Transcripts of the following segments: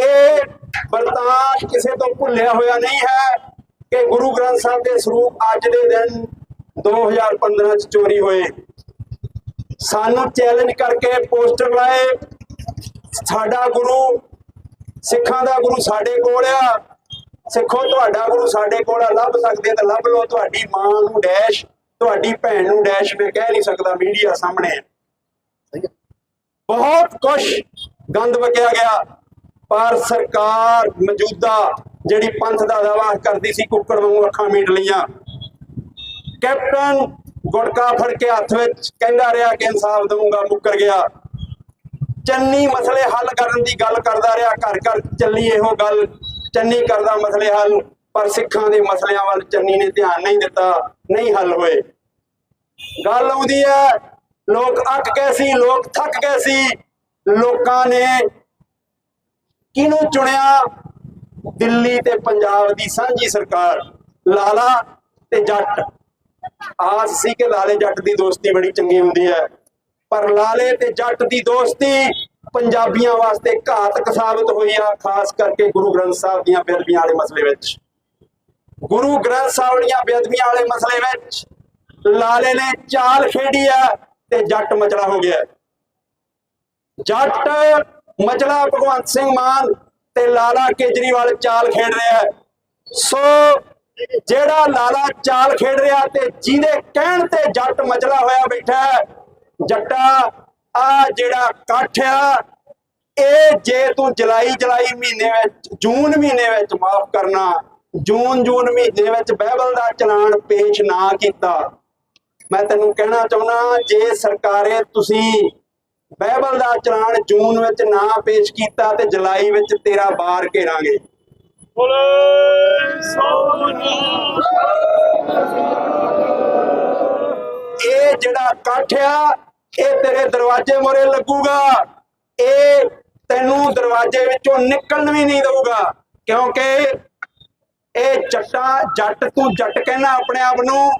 ਇਹ ਵਰਤਾਨ ਕਿਸੇ ਤੋਂ ਭੁੱਲਿਆ ਹੋਇਆ ਨਹੀਂ ਹੈ ਕਿ ਗੁਰੂ ਗ੍ਰੰਥ ਸਾਹਿਬ ਦੇ ਸਰੂਪ ਅੱਜ ਦੇ ਦਿਨ 2015 ਚ ਚੋਰੀ ਹੋਏ। ਸਾਨੂੰ ਚੈਲੰਜ ਕਰਕੇ ਪੋਸਟਰ ਲਾਏ ਸਾਡਾ ਗੁਰੂ ਸਿੱਖਾਂ ਦਾ ਗੁਰੂ ਸਾਡੇ ਕੋਲ ਆ। ਸਿੱਖੋ ਤੁਹਾਡਾ ਗੁਰੂ ਸਾਡੇ ਕੋਲ ਆ। ਲੱਭ ਸਕਦੇ ਤਾਂ ਲੱਭ ਲਓ। ਤੁਹਾਡੀ ਮਾਂ ਨੂੰ ਡੈਸ਼ ਤੁਹਾਡੀ ਭੈਣ ਨੂੰ ਡੈਸ਼ ਮੈਂ ਕਹਿ ਨਹੀਂ ਸਕਦਾ ਮੀਡੀਆ ਸਾਹਮਣੇ। ਬਹੁਤ ਕੁਛ ਗੰਦ ਵਕਿਆ ਗਿਆ। ਪਰ ਸਰਕਾਰ ਮੌਜੂਦਾ ਜਿਹੜੀ ਪੰਥ ਦਾ ਦਾਵਾ ਕਰਦੀ ਸੀ ਕੁੱਕੜ ਵਾਂਗੂ ਅੱਖਾਂ ਮੀਟ ਲਈਆਂ। ਕੈਪਟਨ ਗੁੜਕਾ ਫੜ ਕੇ ਹੱਥ ਵਿੱਚ ਕਹਿੰਦਾ ਰਿਹਾ ਕਿ ਇਨਸਾਫ ਦਊਂਗਾ, ਮੁੱਕਰ ਗਿਆ। ਚੰਨੀ ਮਸਲੇ ਹੱਲ ਕਰਨ ਦੀ ਗੱਲ ਕਰਦਾ ਰਿਹਾ, ਘਰ ਘਰ ਚੱਲੀ ਇਹੋ ਗੱਲ। ਚੰਨੀ ਕਰਦਾ ਮਸਲੇ ਹੱਲ, ਪਰ ਸਿੱਖਾਂ ਦੇ ਮਸਲਿਆਂ ਵੱਲ ਚੰਨੀ ਨੇ ਧਿਆਨ ਨਹੀਂ ਦਿੱਤਾ, ਨਹੀਂ ਹੱਲ ਹੋਏ। ਗੱਲ ਆਉਂਦੀ ਹੈ, ਲੋਕ ਅੱਕ ਗਏ ਸੀ, ਲੋਕ ਥੱਕ ਗਏ ਸੀ। ਲੋਕਾਂ ਨੇ ਕਿਹਨੂੰ ਚੁਣਿਆ? ਦਿੱਲੀ ਤੇ ਪੰਜਾਬ ਦੀ ਸਾਂਝੀ ਸਰਕਾਰ, ਲਾਲਾ ਤੇ ਜੱਟ। ਆਸ ਸੀ ਕਿ ਲਾਲੇ ਜੱਟ ਦੀ ਦੋਸਤੀ ਬੜੀ ਚੰਗੀ ਹੁੰਦੀ ਹੈ। ਪਰ ਲਾਲੇ ਤੇ ਜੱਟ ਦੀ ਦੋਸਤੀ ਪੰਜਾਬੀਆਂ ਵਾਸਤੇ ਘਾਤਕ ਸਾਬਤ ਹੋਈ ਆ, ਖਾਸ ਕਰਕੇ ਗੁਰੂ ਗ੍ਰੰਥ ਸਾਹਿਬ ਦੀਆਂ ਬੇਅਦਬੀਆਂ ਵਾਲੇ ਮਸਲੇ ਵਿੱਚ। ਗੁਰੂ ਗ੍ਰੰਥ ਸਾਹਿਬ ਦੀਆਂ ਬੇਅਦਬੀਆਂ ਵਾਲੇ ਮਸਲੇ ਵਿੱਚ ਲਾਲੇ ਨੇ ਚਾਲ ਖੇਡੀ ਆ ਤੇ ਜੱਟ ਮਚਲਾ ਹੋ ਗਿਆ। ਜੱਟ ਮਚਲਾ ਭਗਵੰਤ ਸਿੰਘ ਮਾਨ ਤੇ ਲਾਲਾ ਕੇਜਰੀਵਾਲ ਚਾਲ ਖੇਡ ਰਿਹਾ ਹੈ। ਸੋ ਜਿਹੜਾ ਲਾਲਾ ਚਾਲ ਖੇਡ ਰਿਹਾ ਤੇ ਜਿਹਦੇ ਕਹਿਣ ਤੇ ਜੱਟ ਮਚਲਾ ਹੋਇਆ ਬੈਠਾ ਜੱਟਾ, ਆ ਜਿਹੜਾ ਇਕੱਠ ਆ, ਇਹ ਜੇ ਤੂੰ ਜੁਲਾਈ ਜੁਲਾਈ ਮਹੀਨੇ ਵਿੱਚ, ਜੂਨ ਮਹੀਨੇ ਵਿੱਚ ਮਾਫ ਕਰਨਾ, ਜੂਨ ਜੂਨ ਮਹੀਨੇ ਵਿੱਚ ਬਾਈਬਲ ਦਾ ਚਲਾਨ ਪੇਸ਼ ਨਾ ਕੀਤਾ। ਮੈਂ ਤੈਨੂੰ ਕਹਿਣਾ ਚਾਹੁੰਦਾ ਜੇ ਸਰਕਾਰੇ ਤੁਸੀਂ ਬਾਈਬਲ ਦਾ ਚਲਾਨ ਜੂਨ ਵਿੱਚ ਨਾ ਪੇਸ਼ ਕੀਤਾ ਤੇ ਜੁਲਾਈ ਵਿੱਚ ਤੇਰਾ ਬਾਰ ਘੇਰਾਂਗੇ। ਇਹ ਜਿਹੜਾ ਇਕੱਠ ਆ ਇਹ ਤੇਰੇ ਦਰਵਾਜ਼ੇ ਮੋਰੇ ਲੱਗੂਗਾ। ਇਹ ਤੈਨੂੰ ਦਰਵਾਜ਼ੇ ਵਿੱਚੋਂ ਨਿਕਲਣ ਵੀ ਨਹੀਂ ਦਊਗਾ ਕਿਉਂਕਿ ਇਹ ਜੱਟਾ ਜੱਟ ਤੂੰ ਜੱਟ ਕਹਿਣਾ ਆਪਣੇ ਆਪ ਨੂੰ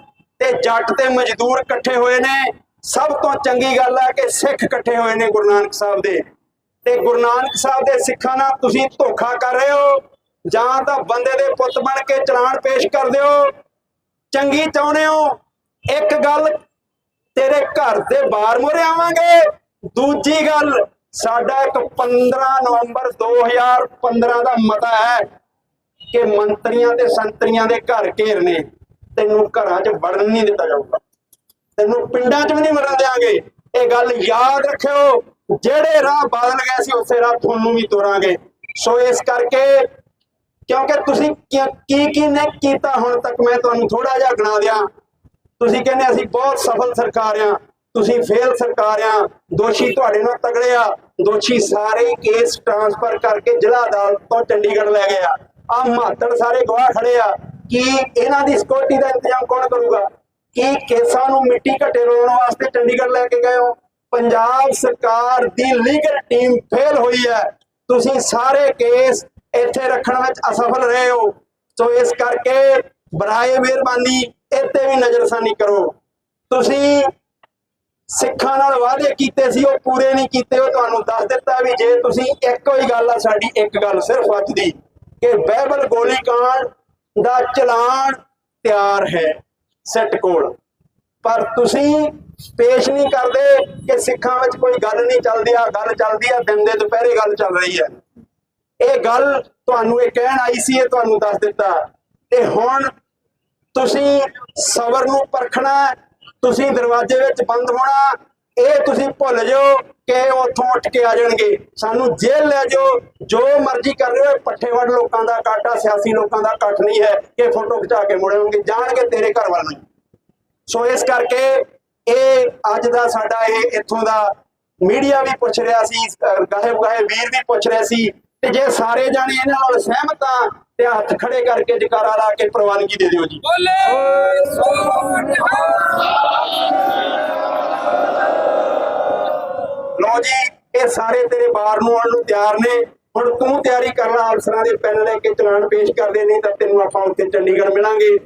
ਤੇ ਜੱਟ ਤੇ ਮਜ਼ਦੂਰ ਇਕੱਠੇ ਹੋਏ ਨੇ। ਸਭ ਤੋਂ ਚੰਗੀ ਗੱਲ ਹੈ ਕਿ ਸਿੱਖ ਇਕੱਠੇ ਹੋਏ ਨੇ ਗੁਰੂ ਨਾਨਕ ਸਾਹਿਬ ਦੇ। ਤੇ ਗੁਰੂ ਨਾਨਕ ਸਾਹਿਬ ਦੇ ਸਿੱਖਾਂ ਨਾਲ ਤੁਸੀਂ ਧੋਖਾ ਕਰ ਰਹੇ ਹੋ, ਜਾਂ ਤਾਂ ਬੰਦੇ ਦੇ ਪੁੱਤ ਬਣ ਕੇ ਚਲਾਨ ਪੇਸ਼ ਕਰ ਦਿਓ। ਚੰਗੀ ਚਾਹੁੰਦੇ ਹੋ, ਇੱਕ ਗੱਲ, ਤੇਰੇ ਘਰ ਦੇ ਬਾਹਰ ਮੋਰੇ ਆਵਾਂਗੇ। ਦੂਜੀ ਗੱਲ, ਸਾਡਾ ਇੱਕ 15 ਨਵੰਬਰ 2015 ਦਾ ਮਤਾ ਹੈ ਕਿ ਮੰਤਰੀਆਂ ਤੇ ਸੰਤਰੀਆਂ ਦੇ ਘਰ ਘੇਰਨੇ, ਤੈਨੂੰ ਘਰਾਂ 'ਚ ਵੜਨ ਨਹੀਂ ਦਿੱਤਾ ਜਾਊਗਾ। ਤੈਨੂੰ ਪਿੰਡਾਂ 'ਚ ਵੀ ਨਹੀਂ ਮਰਨ ਦੇਾਂਗੇ ਇਹ ਗੱਲ ਯਾਦ ਰੱਖਿਓ, ਜਿਹੜੇ ਰਾਹ ਬਦਲ ਗਏ ਸੀ, ਉਸੇ ਰਾਹ ਤੁਹਾਨੂੰ ਵੀ ਤੋਰਾਂਗੇ। ਸੋ ਇਸ ਕਰਕੇ, ਕਿਉਂਕਿ ਤੁਸੀਂ ਕੀ ਕੀ ਨੇ ਕੀਤਾ ਹੁਣ ਤੱਕ, ਮੈਂ ਤੁਹਾਨੂੰ ਥੋੜਾ ਜਿਹਾ ਗਿਣਾ ਦਿਆਂ। ਤੁਸੀਂ ਕਹਿੰਦੇ ਅਸੀਂ ਬਹੁਤ ਸਫਲ ਸਰਕਾਰ ਆ ਤੁਸੀਂ ਫੇਲ ਸਰਕਾਰ ਆ ਦੋਸ਼ੀ ਤੁਹਾਡੇ ਨਾਲ ਤਗੜੇ ਆ, ਦੋਸ਼ੀ ਸਾਰੇ ਕੇਸ ਟ੍ਰਾਂਸਫਰ ਕਰਕੇ ਜ਼ਿਲ੍ਹਾ ਅਦਾਲਤ ਤੋਂ ਚੰਡੀਗੜ੍ਹ ਲੈ ਗਏ ਆ। ਆ ਮਾਤੜ ਸਾਰੇ ਗਵਾਹ ਖੜੇ ਆ। ਕਿ ਇਹਨਾਂ ਦੀ ਸਿਕਿਉਰਿਟੀ ਦਾ ਇੰਤਜ਼ਾਮ ਕੌਣ ਕਰੂਗਾ? ਕੀ ਕੇਸਾਂ ਨੂੰ ਮਿੱਟੀ ਘਟੇ ਲਾਉਣ ਵਾਸਤੇ ਚੰਡੀਗੜ੍ਹ ਲੈ ਕੇ ਗਏ ਹੋ? ਪੰਜਾਬ ਸਰਕਾਰ ਦੀ ਲੀਗਲ ਟੀਮ ਫੇਲ ਹੋਈ ਹੈ। ਤੁਸੀਂ ਸਾਰੇ ਕੇਸ ਇੱਥੇ ਰੱਖਣ ਵਿੱਚ ਅਸਫਲ ਰਹੇ ਹੋ। ਸੋ ਇਸ ਕਰਕੇ ਬਰਾਏ ਮਿਹਰਬਾਨੀ, ਇੱਥੇ ਵੀ ਨਜ਼ਰਸਾਨੀ ਕਰੋ। ਤੁਸੀਂ ਸਿੱਖਾਂ ਨਾਲ ਵਾਅਦੇ ਕੀਤੇ ਸੀ, ਉਹ ਪੂਰੇ ਨਹੀਂ ਕੀਤੇ। ਉਹ ਤੁਹਾਨੂੰ ਦੱਸ ਦਿੱਤਾ ਵੀ ਜੇ ਤੁਸੀਂ ਇੱਕੋ ਹੀ ਗੱਲ ਆ, ਸਾਡੀ ਇੱਕ ਗੱਲ ਸਿਰਫ ਅੱਜ ਦੀ, ਕਿ ਬਾਈਬਲ ਗੋਲੀकांड ਦਾ ਚਲਾਨ ਤਿਆਰ ਹੈ। ਸੈੱਟ ਕੋਲ ਪਰ ਤੁਸੀਂ ਪੇਸ਼ ਨਹੀਂ ਕਰਦੇ ਕਿ ਸਿੱਖਾਂ ਵਿੱਚ ਕੋਈ ਗੱਲ ਨਹੀਂ ਚੱਲਦੀ ਆ, ਗੱਲ ਚੱਲਦੀ ਆ, ਦਿਨ ਦੇ ਦੁਪਹਿਰੇ ਗੱਲ ਚੱਲ ਰਹੀ ਹੈ ਇਹ ਗੱਲ ਤੁਹਾਨੂੰ ਇਹ ਕਹਿਣ ਆਈ ਸੀ, ਇਹ ਤੁਹਾਨੂੰ ਦੱਸ ਦਿੱਤਾ। ਤੇ ਹੁਣ ਤੁਸੀਂ ਸਬਰ ਨੂੰ ਪਰਖਣਾ, ਤੁਸੀਂ ਦਰਵਾਜ਼ੇ ਵਿੱਚ ਬੰਦ ਹੋਣਾ ਇਹ ਤੁਸੀਂ ਭੁੱਲ ਜਾਓ ਕਿ ਉੱਥੋਂ ਉੱਠ ਕੇ ਆ ਜਾਣਗੇ। ਸਾਨੂੰ ਜੇਲ੍ਹ ਲੈ ਜਾਓ। ਜੋ ਮਰਜ਼ੀ ਕਰ ਰਹੇ ਹੋ, ਪੱਠੇ ਲੋਕਾਂ ਦਾ ਕਾਟਾ, ਸਿਆਸੀ ਲੋਕਾਂ ਦਾ ਇਕੱਠ ਨਹੀਂ ਹੈ ਕਿ ਫੋਟੋ ਖਿਚਾ ਕੇ ਮੁੜਨਗੇ ਜਾਣਗੇ ਤੇਰੇ ਘਰ ਵੱਲ ਨੂੰ। ਸੋ ਇਸ ਕਰਕੇ ਇਹ ਅੱਜ ਦਾ ਸਾਡਾ ਇਹ ਇੱਥੋਂ ਦਾ ਮੀਡੀਆ ਵੀ ਪੁੱਛ ਰਿਹਾ ਸੀ ਗਾਹੇ ਗਾਹੇ ਵੀਰ ਵੀ ਪੁੱਛ ਰਿਹਾ ਸੀ। ਤੇ ਜੇ ਸਾਰੇ ਜਾਣੇ ਇਹਨਾਂ ਨਾਲ ਸਹਿਮਤ ਆ, ਤੇ ਹੱਥ ਖੜੇ ਕਰਕੇ ਜਕਾਰਾ ਲਾ ਕੇ ਪ੍ਰਵਾਨਗੀ ਦੇ ਦਿਓ ਜੀ। ਲੋ ਜੀ, ਇਹ ਸਾਰੇ ਤੇਰੇ ਬਾਰ ਨੂੰ ਆਉਣ ਨੂੰ ਤਿਆਰ ਨੇ। ਹੁਣ ਤੂੰ ਤਿਆਰੀ ਕਰ ਲੈ ਅਫਸਰਾਂ ਦੇ ਪੈਨ ਲੈ ਕੇ ਚਲਾਨ ਪੇਸ਼ ਕਰਦੇ ਨਹੀਂ ਤਾਂ ਤੈਨੂੰ ਆਪਾਂ ਉੱਥੇ ਚੰਡੀਗੜ੍ਹ ਮਿਲਾਂਗੇ।